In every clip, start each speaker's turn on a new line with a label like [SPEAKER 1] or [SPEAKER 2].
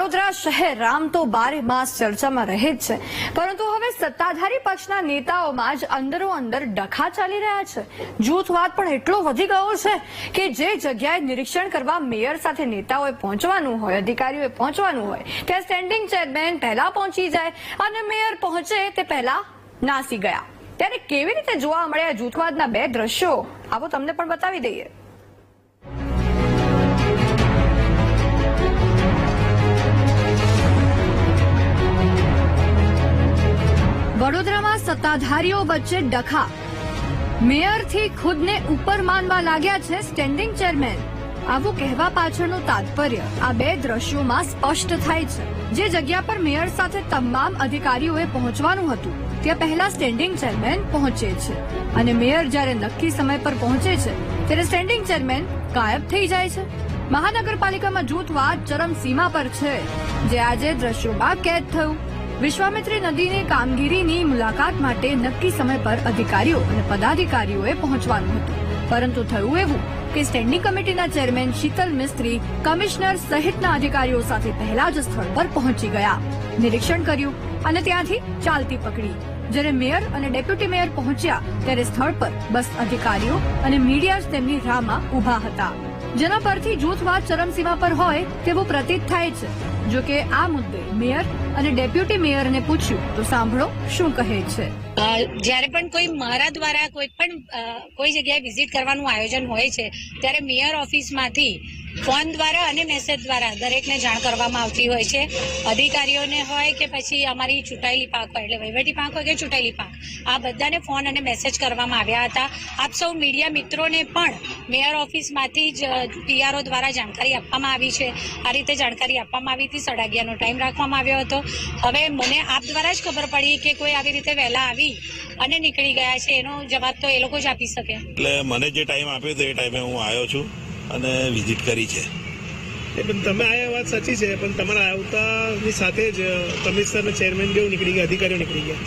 [SPEAKER 1] વડોદરા શહેર રામ તો બારે માસ ચર્ચામાં રહે જ છે. પરંતુ હવે સત્તાધારી પક્ષના નેતાઓમાં જ અંદરો અંદર ડખા ચાલી રહ્યા છે. જૂથવાદ પણ એટલો વધી ગયો છે કે જે જગ્યાએ નિરીક્ષણ કરવા મેયર સાથે નેતાઓએ પહોંચવાનું હોય, અધિકારીઓએ પહોંચવાનું હોય, ત્યાં સ્ટેન્ડિંગ ચેરમેન પહેલા પહોંચી જાય અને મેયર પહોંચે તે પહેલા નાસી ગયા. ત્યારે કેવી રીતે જોવા મળ્યા જૂથવાદના બે દ્રશ્યો? આવો તમને પણ બતાવી દઈએ. સત્તાધારીઓ વચ્ચે ડખા. મેયરથી ખુદને ઉપર માનવા લાગ્યા છે સ્ટેન્ડિંગ ચેરમેન. આવું કહેવા પાછળનું તાત્પર્ય આ બે દ્રશ્યોમાં સ્પષ્ટ થાય છે. જે જગ્યા પર મેયર સાથે તમામ અધિકારીઓએ પહોંચવાનું હતું, ત્યાં પહેલા સ્ટેન્ડિંગ ચેરમેન પહોંચે છે. અને મેયર જ્યારે નક્કી સમય પર પહોંચે છે, ત્યારે સ્ટેન્ડિંગ ચેરમેન ગાયબ થઈ જાય છે. મહાનગરપાલિકામાં જૂથવાદ ચરમસીમા પર છે, જે આજે દ્રશ્યોમાં કેદ થયું. વિશ્વામિત્રી નદીની કામગીરીની મુલાકાત માટે નક્કી સમય પર અધિકારીઓ અને પદાધિકારીઓએ પહોંચવાનું હતું. પરંતુ થયું એવું કે સ્ટેન્ડિંગ કમિટીના ચેરમેન શીતલ મિસ્ત્રી, કમિશનર સહિતના અધિકારીઓ સાથે પહેલા જ સ્થળ પર પહોંચી ગયા. નિરીક્ષણ કર્યું અને ત્યાંથી ચાલતી પકડી. જ્યારે મેયર અને ડેપ્યુટી મેયર પહોંચ્યા, ત્યારે સ્થળ પર બસ અધિકારીઓ અને મીડિયા તેમની રાહમાં ઊભા હતા. જેના પરથી જૂથવાદ ચરમસીમા પર હોય તેવું પ્રતીત થાય છે. જો કે આ મુદ્દે મેયર અને ડેપ્યુટી મેયરને પૂછ્યું, તો સાંભળો શું કહે છે.
[SPEAKER 2] જ્યારે પણ કોઈ મારા દ્વારા કોઈ પણ કોઈ જગ્યાએ વિઝિટ કરવાનું આયોજન હોય છે, ત્યારે મેયર ઓફિસમાંથી ફોન દ્વારા અને મેસેજ દ્વારા દરેકને જાણ કરવામાં આવતી હોય છે. અધિકારીઓને હોય કે પછી અમારી ચૂંટાયેલી પાંખ હોય, એટલે વહીવટી પાંખ હોય કે ચૂંટાયેલી પાંખ આ બધાને ફોન અને મેસેજ કરવામાં આવ્યા હતા. આપ સૌ મીડિયા મિત્રોને પણ મેયર ઓફિસમાંથી જ પીઆરઓ દ્વારા જાણકારી આપવામાં આવી છે. આ રીતે જાણકારી આપવામાં આવી હતી. સાડા અગિયારનો ટાઈમ રાખવામાં આવ્યો હતો. હવે મને આપ દ્વારા જ ખબર પડી કે કોઈ આવી રીતે વહેલા આવી અને નીકળી ગયા છે. એનો જવાબ તો એ લોકો જ આપી શકે.
[SPEAKER 3] એટલે મને જે ટાઈમ આપ્યો હતો એ ટાઈમે હું આવ્યો છું અને વિઝિટ કરી છે.
[SPEAKER 4] એ પણ તમે આ વાત સાચી છે પણ તમારા આવતાની સાથે જ કમિશનર ચેરમેન જેવું નીકળી ગયા અધિકારીઓ નીકળી ગયા.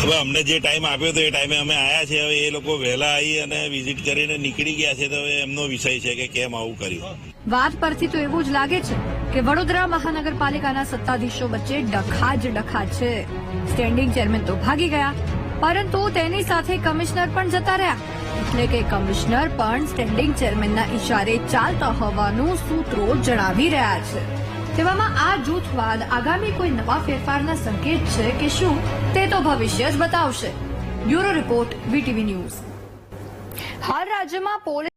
[SPEAKER 3] હવે અમને જે ટાઈમ આપ્યો હતો એ ટાઈમે અમે આવ્યા છે. હવે એ લોકો વહેલા આવી અને વિઝિટ કરીને નીકળી ગયા છે. તો હવે એમનો વિષય છે કે કેમ આવું કર્યું.
[SPEAKER 1] વાત પરથી તો એવું જ લાગે છે કે વડોદરા મહાનગરપાલિકાના સત્તાધીશો વચ્ચે ડખા જ ડખા છે. સ્ટેન્ડિંગ ચેરમેન તો ભાગી ગયા, પરંતુ તેની સાથે કમિશનર પણ જતા રહ્યા. એટલે કે કમિશનર પણ સ્ટેન્ડિંગ ચેરમેનના ઇશારે ચાલતા હોવાનું સૂત્રો જણાવી રહ્યા છે. તેવામાં આ જૂથવાદ આગામી કોઈ નવા ફેરફારના સંકેત છે કે શું તે તો ભવિષ્ય જ બતાવશે. Bureau report, VTV news. હાલ રાજ્યમાં પોલીસ